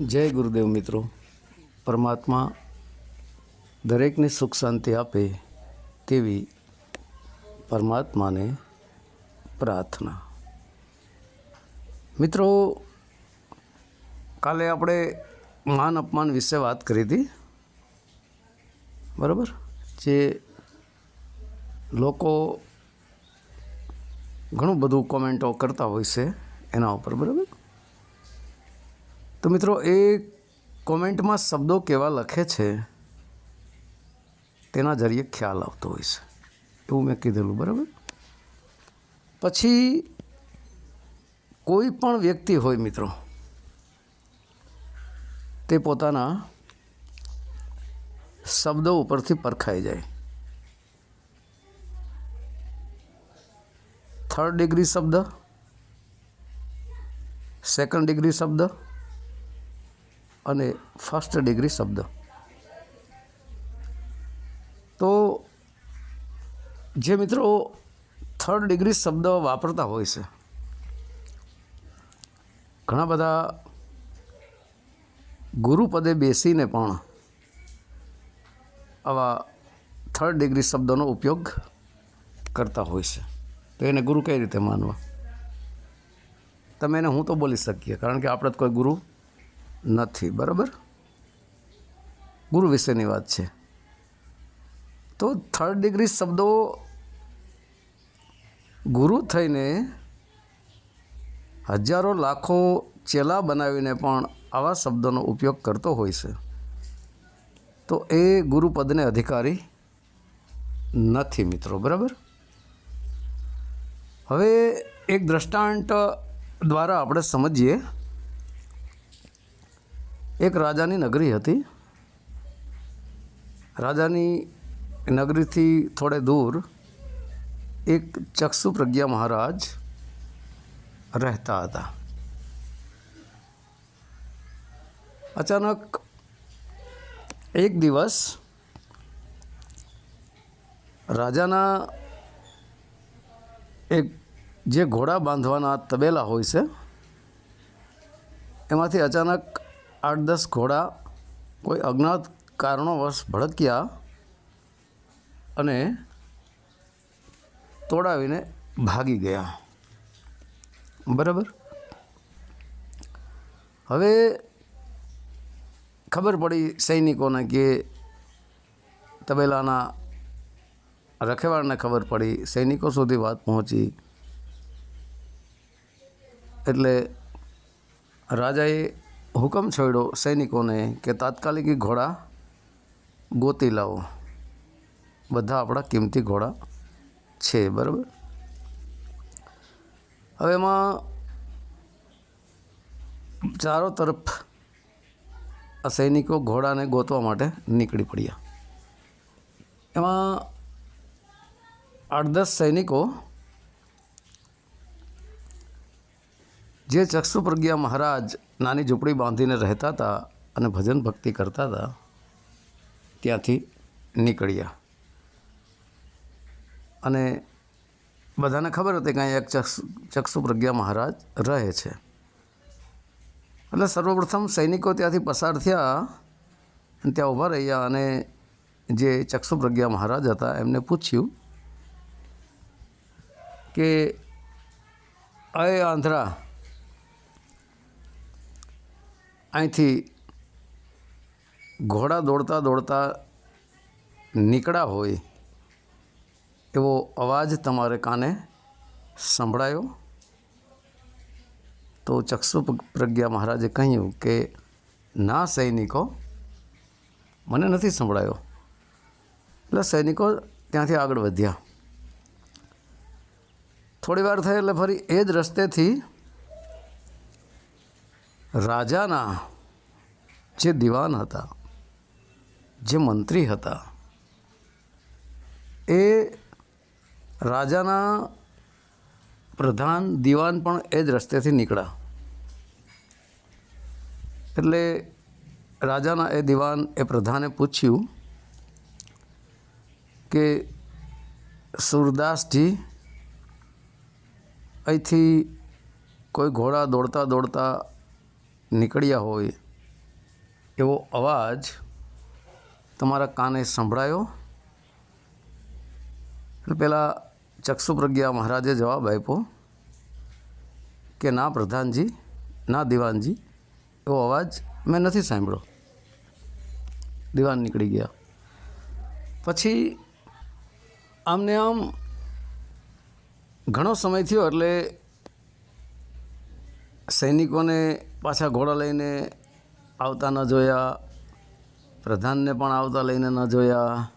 જય ગુરુદેવ મિત્રો. પરમાત્મા દરેકને સુખ શાંતિ આપે તેવી પરમાત્માને પ્રાર્થના. મિત્રો, કાલે આપણે માન અપમાન વિશે વાત કરી હતી. બરાબર? જે લોકો ઘણું બધું કોમેન્ટો કરતા હોય છે એના ઉપર, બરાબર? તો મિત્રો, એ કોમેન્ટમાં શબ્દો કેવા લખે છે, તેના જરીએ ખ્યાલ આવતો હોય છે. એવું મેં કીધેલું, બરાબર? પછી, કોઈ પણ વ્યક્તિ હોય મિત્રો, તે પોતાના શબ્દો ઉપરથી પરખાઈ જાય. થર્ડ ડિગ્રી શબ્દ સેકન્ડ ડિગ્રી શબ્દ અને ફર્સ્ટ ડિગ્રી શબ્દ. તો જે મિત્રો થર્ડ ડિગ્રી શબ્દ વાપરતા હોય છે, ઘણા બધા ગુરુપદે બેસીને પણ આવા થર્ડ ડિગ્રી શબ્દોનો ઉપયોગ કરતા હોય છે. તો એને ગુરુ કઈ રીતે માનવા? તમે એને હું તો બોલી શકીએ, કારણ કે આપણે તો કોઈ ગુરુ નથી, બરાબર? ગુરુ વિશેની વાત છે. તો થર્ડ ડિગ્રી શબ્દો ગુરુ થઈને હજારો લાખો ચેલા બનાવીને પણ આવા શબ્દોનો ઉપયોગ કરતો હોય છે. તો એ ગુરુપદને અધિકારી નથી મિત્રો, બરાબર? હવે એક દ્રષ્ટાંત દ્વારા આપણે સમજીએ એક રાજાની નગરી હતી. રાજાની નગરીથી થોડે દૂર એક ચક્ષુ પ્રજ્ઞા મહારાજ રહેતા હતા. અચાનક એક દિવસ રાજાના એક જે ઘોડા બાંધવાના તબેલા હોય છે, એમાંથી અચાનક આઠ દસ ઘોડા કોઈ અજ્ઞાત કારણોવશ ભડક્યા અને તોડાવીને ભાગી ગયા. બરાબર? હવે ખબર પડી સૈનિકોને કે તબેલાના રખેવાળને ખબર પડી. સૈનિકો સુધી વાત પહોંચી. એટલે રાજાએ હુકમ છોડ્યો સૈનિકોને કે તાત્કાલિક ઘોડા ગોતી લાવો. બધા આપણા કિંમતી ઘોડા છે, બરાબર? હવે એમાં ચારો તરફ આ સૈનિકો ઘોડાને ગોતવા માટે નીકળી પડ્યા. એમાં આઠ દસ સૈનિકો જે ચક્ષુ પ્રજ્ઞા મહારાજ નાની ઝૂંપડી બાંધીને રહેતા હતા અને ભજન ભક્તિ કરતા હતા ત્યાંથી નીકળ્યા. અને બધાને ખબર હતી કે અહીંયા એક ચક્ષુ, ચક્ષુપ્રજ્ઞા મહારાજ રહે છે. એટલે સર્વપ્રથમ સૈનિકો ત્યાંથી પસાર થયા અને ત્યાં ઊભા રહ્યા અને જે ચક્ષુ પ્રજ્ઞા મહારાજ હતા એમને પૂછ્યું કે, અય આંધ્રા અહીંથી ઘોડા દોડતા દોડતા નીકળ્યા હોય એવો અવાજ તમારે કાને સંભળાયો? તો ચક્ષુ પ્રજ્ઞા મહારાજે કહ્યું કે, ના સૈનિકો, મને નથી સંભળાયો. એટલે સૈનિકો ત્યાંથી આગળ વધ્યા. થોડી વાર થઈ એટલે ફરી એ જ રસ્તેથી રાજાના જે દિવાન હતા, જે મંત્રી હતા, એ રાજાના પ્રધાન દિવાન પણ એ જ રસ્તેથી નીકળ્યા. એટલે રાજાના એ દિવાન એ પ્રધાને પૂછ્યું કે, સુરદાસજી, અહીંથી કોઈ ઘોડા દોડતા દોડતા નીકળ્યા હોય એવો અવાજ તમારા કાને સંભળાયો? એટલે પહેલાં ચક્ષુ પ્રજ્ઞા મહારાજે જવાબ આપ્યો કે, ના પ્રધાનજી, ના દિવાનજી. એવો અવાજ મેં નથી સાંભળ્યો. દિવાન નીકળી ગયા. પછી આમને આમ ઘણો સમય થયો એટલે સૈનિકોને પાછા ઘોડા લઈને આવતા ન જોયા, પ્રધાનને પણ આવતા લઈને ન જોયા.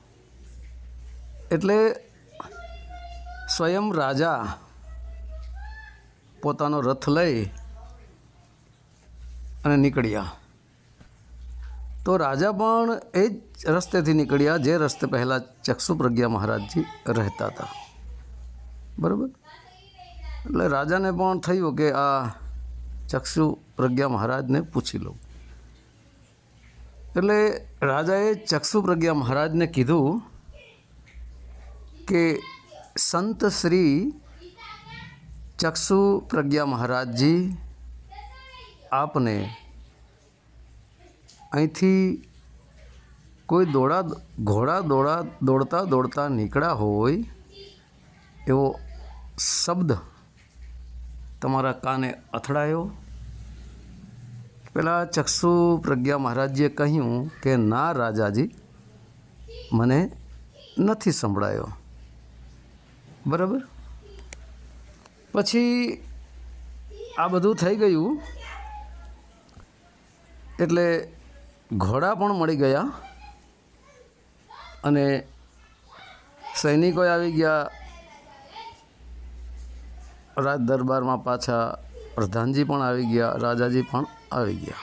એટલે સ્વયં રાજા પોતાનો રથ લઈ અને નીકળ્યા. તો રાજા પણ એ જ રસ્તેથી નીકળ્યા જે રસ્તે પહેલાં ચક્ષુ પ્રજ્ઞા મહારાજજી રહેતા હતા. બરાબર? એટલે રાજાને પણ થયું કે આ ચક્ષુ પ્રજ્ઞા મહારાજને પૂછી લઉં. એટલે રાજાએ ચક્ષુ પ્રજ્ઞા મહારાજને કીધું કે, સંત શ્રી ચક્ષુ પ્રજ્ઞા મહારાજજી, આપને અહીંથી કોઈ દોડા, ઘોડા દોડા, દોડતા દોડતા નીકળ્યા હોય એવો શબ્દ તમારા કાને અથડાયો? પેલા ચક્ષુ પ્રજ્ઞા મહારાજે કહ્યું કે, ના રાજાજી, મને નથી સંભળાયો. બરાબર? પછી આ બધું થઈ ગયું. એટલે ઘોડા પણ મળી ગયા અને સૈનિકો આવી ગયા. રાજ દરબારમાં પાછા પ્રધાનજી પણ આવી ગયા, રાજાજી પણ આવી ગયા.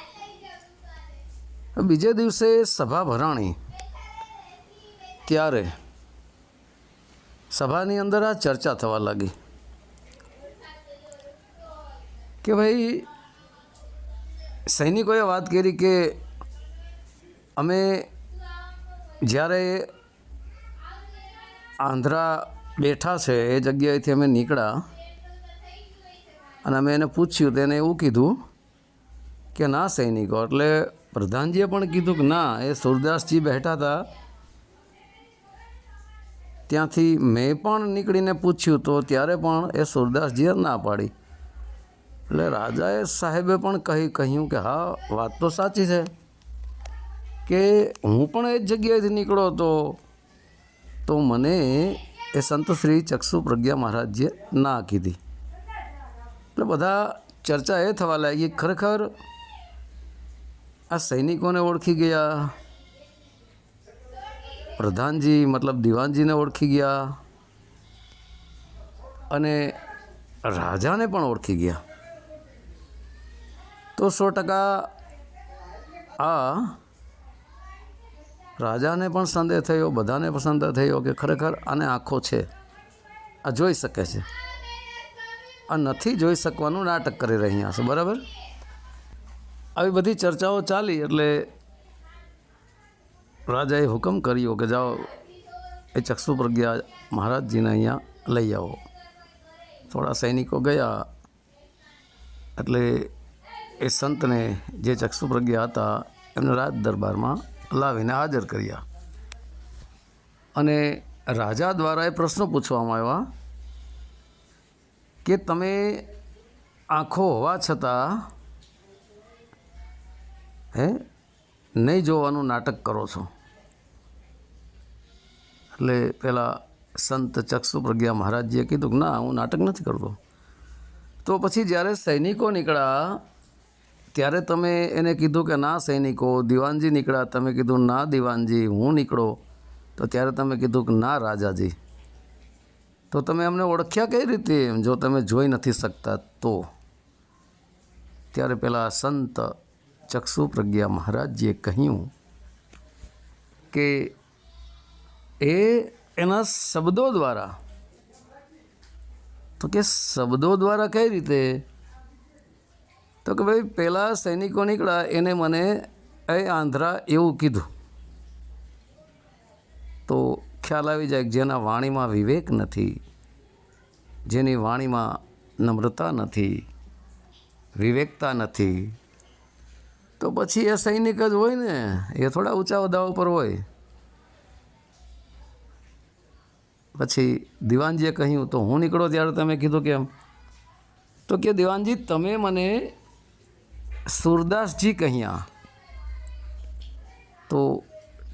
બીજે દિવસે સભા ભરાણી. ત્યારે સભાની અંદર આ ચર્ચા થવા લાગી. કે ભાઈ, સૈનિકોએ વાત કરી કે અમે જ્યારે આંધ્રા બેઠા છે એ જગ્યાએથી અમે નીકળ્યા અને અમે એને પૂછ્યું તેને એવું કીધું કે ના સૈનિકો, એટલે પ્રધાનજીએ પણ કીધું કે ના, એ સુરદાસજી બેઠા હતા. ત્યાંથી મેં પણ નીકળીને પૂછ્યું તો ત્યારે પણ એ સુરદાસજીએ ના પાડી. એટલે રાજાએ સાહેબે પણ કહી, કહ્યું કે હા, વાત તો સાચી છે કે હું પણ એ જ જગ્યાએથી નીકળ્યો હતો. તો મને એ સંત શ્રી ચક્ષુ પ્રજ્ઞા મહારાજજીએ ના કીધી. એટલે બધા ચર્ચા એ થવા લાગી ખરેખર આ સૈનિકોને ઓળખી ગયા, પ્રધાનજી મતલબ દિવાનજીને ઓળખી ગયા અને રાજાને પણ ઓળખી ગયા. તો સો ટકા આ રાજાને પણ સંદેહ થયો, બધાને પણ સંદેહ થયો કે ખરેખર આને આંખો છે, આ જોઈ શકે છે. આ નથી જોઈ શકવાનું, નાટક કરી રહ્યા છે, બરાબર? આવી બધી ચર્ચાઓ ચાલી એટલે રાજાએ હુકમ કર્યો કે જાઓ, એ ચક્ષુ પ્રજ્ઞા મહારાજજીને અહીંયા લઈ આવો. થોડા સૈનિકો ગયા, એટલે એ સંતને જે ચક્ષુ પ્રજ્ઞા હતા, એમને રાજ દરબારમાં લાવીને હાજર કર્યા. અને રાજા દ્વારા એ પ્રશ્નો પૂછવામાં આવ્યા કે તમે આંખો હોવા છતાં હે, નહીં જોવાનું નાટક કરો છો? એટલે પેલા સંત ચક્ષુ પ્રજ્ઞા મહારાજજીએ કીધું કે ના, હું નાટક નથી કરતો. તો પછી જ્યારે સૈનિકો નીકળ્યા, ત્યારે તમે એને કીધું કે ના સૈનિકો, દિવાનજી નીકળ્યા. તમે કીધું, ના દિવાનજી, હું નીકળો. તો ત્યારે તમે કીધું કે ના રાજાજી. તો તમે અમને ઓળખ્યા કઈ રીતે? જો તમે જોઈ નથી શકતા તો. ત્યારે પેલા સંત ચક્ષુ પ્રજ્ઞા મહારાજજીએ કહ્યું કે એ એના શબ્દો દ્વારા. તો કે શબ્દો દ્વારા કઈ રીતે? તો કે ભાઈ પહેલાં સૈનિકો નીકળ્યા, એને મને એ આંધ્રા એવું કીધું. તો ખ્યાલ આવી જાય કે જેના વાણીમાં વિવેક નથી, જેની વાણીમાં નમ્રતા નથી, વિવેકતા નથી, તો પછી એ સૈનિક જ હોય ને, એ થોડા ઊંચા હોદ્દા ઉપર હોય. પછી દિવાનજીએ કહ્યું, તો હું નીકળો ત્યારે તમે કીધું કેમ? તો કે, દિવાનજી, તમે મને સુરદાસજી કહ્યા. તો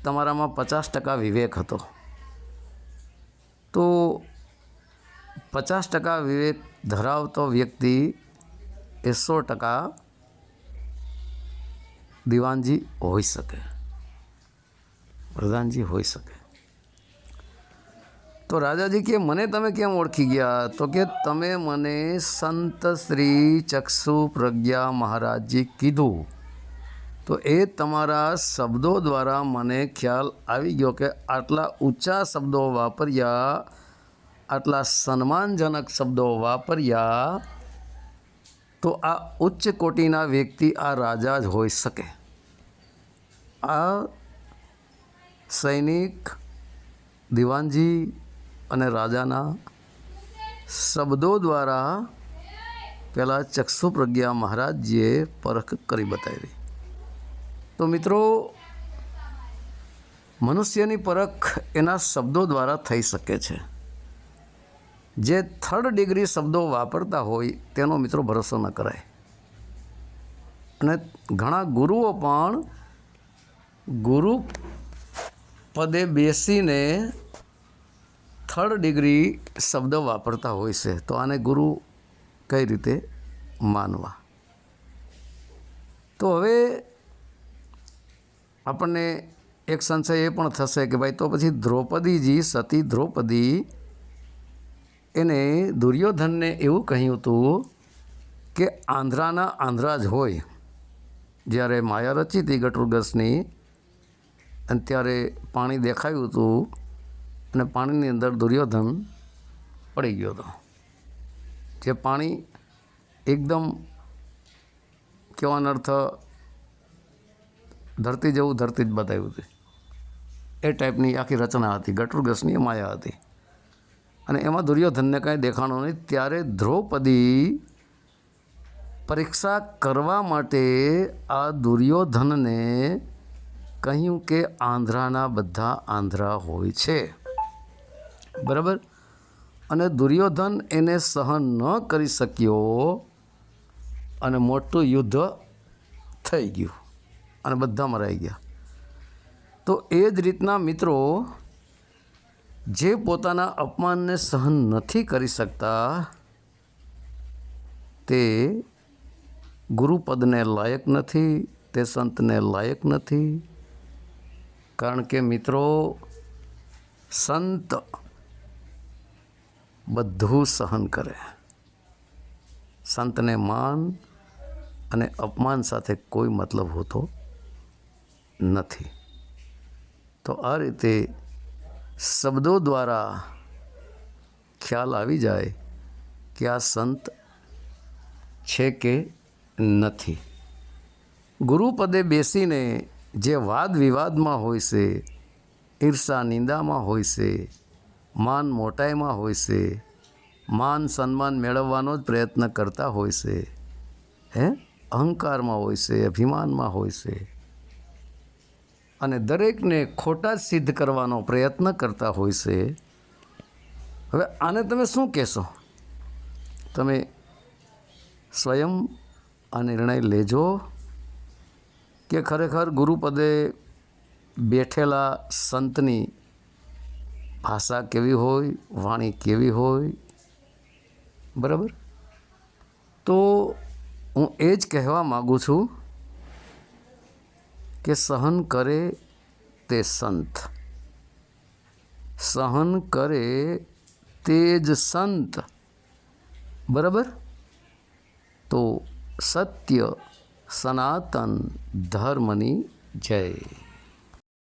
તમારામાં પચાસ ટકા વિવેક હતો. તો પચાસ ટકા વિવેક ધરાવતો વ્યક્તિ એ સો ટકા દિવાનજી હોઈ શકે પ્રધાનજી હોઈ શકે તો રાજાજી કે મને તમે કેમ ઓળખી ગયા તો કે તમે મને સંત શ્રી ચક્ષુ પ્રજ્ઞા મહારાજજી કીધું તો એ તમારા શબ્દો દ્વારા મને ખ્યાલ આવી ગયો કે આટલા ઊંચા શબ્દો વાપર્યા, આટલા સન્માનજનક શબ્દો વાપર્યા, તો આ ઉચ્ચ કોટીના વ્યક્તિ આ રાજા જ હોઈ શકે. આ સૈનિક દિવાનજી અને રાજાના શબ્દો દ્વારા પેલા ચક્ષુ પ્રજ્ઞા મહારાજજીએ પરખ કરી બતાવી. તો મિત્રો, મનુષ્યની પરખ એના શબ્દો દ્વારા થઈ શકે છે. જે થર્ડ ડિગ્રી શબ્દો વાપરતા હોય, તેનો મિત્રો ભરોસો ન કરાય. અને ઘણા ગુરુઓ પણ ગુરુ પદે બેસીને થર્ડ ડિગ્રી શબ્દ વાપરતા હોય છે. તો આને ગુરુ કઈ રીતે માનવા? તો હવે આપણને એક સંશય એ પણ થશે કે ભાઈ તો પછી દ્રૌપદીજી, સતી દ્રૌપદી એને દુર્યોધનને એવું કહ્યું હતું કે આંધ્રાના આંધ્રા જ હોય. જ્યારે માયા રચી હતી ગટુરગસની અને ત્યારે પાણી દેખાયું હતું અને પાણીની અંદર દુર્યોધન પડી ગયો હતો. જે પાણી એકદમ કહેવાનો અર્થ ધરતી જેવું ધરતી જ બતાવ્યું હતું. એ ટાઈપની આખી રચના હતી ગટુર્ગસની માયા હતી. અને એમાં દુર્યોધનને કાંઈ દેખાણો નહીં, ત્યારે દ્રૌપદી પરીક્ષા કરવા માટે આ દુર્યોધનને કહ્યું કે આંધ્રાના બધા આંધ્રા હોય છે. બરાબર? અને દુર્યોધન એને સહન ન કરી શક્યો અને મોટું યુદ્ધ થઈ ગયું. અને બધા મરાઈ ગયા. તો એ જ રીતના મિત્રો, જે પોતાના અપમાનને સહન નથી કરી શકતા, તે ગુરુપદને લાયક નથી, તે સંતને લાયક નથી. કારણ કે મિત્રો, સંત બધું સહન કરે. સંતને માન અને અપમાન સાથે કોઈ મતલબ હોતો નથી. તો આ રીતે શબ્દો દ્વારા ખ્યાલ આવી જાય કે આ સંત છે કે નથી. ગુરુપદે બેસીને જે વાદ વિવાદમાં હોય છે, ઈર્ષા નિંદામાં હોય છે, માન મોટાઈમાં હોય છે, માન સન્માન મેળવવાનો જ પ્રયત્ન કરતા હોય છે, હે? અહંકારમાં હોય છે, અભિમાનમાં હોય છે અને દરેકને ખોટા જ સિદ્ધ કરવાનો પ્રયત્ન કરતા હોય છે. હવે આને તમે શું કહેશો? તમે સ્વયં આ નિર્ણય લેજો કે ખરેખર ગુરુપદે બેઠેલા સંતની ભાષા કેવી હોય, વાણી કેવી હોય? બરાબર? તો હું એ જ કહેવા માગું છું કે સહન કરે તે સંત સહન કરે તે જ સંત બરાબર તો સત્ય સનાતન ધર્મની જય